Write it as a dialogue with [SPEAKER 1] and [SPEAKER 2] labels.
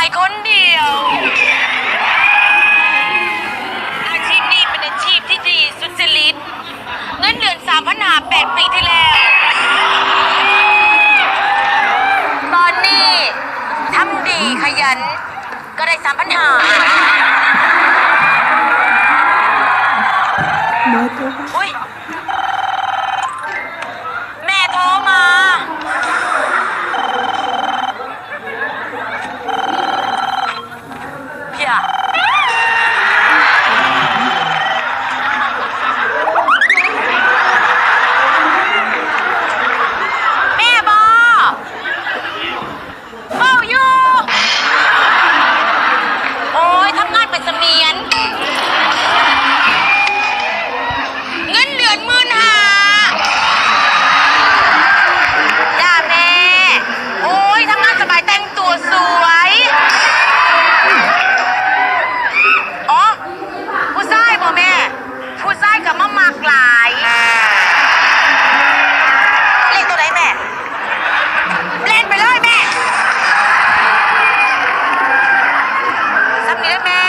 [SPEAKER 1] ายคนเดียว อาชีพนี้เป็นอาชีพที่ดีสุดจริตเงินเดือนสามพันหาแปดปีที่แล้ว ตอนนี้ทำดีขยัน ก็ได้สามพันหา
[SPEAKER 2] มาจ้ะ
[SPEAKER 1] อุ้ย Amen.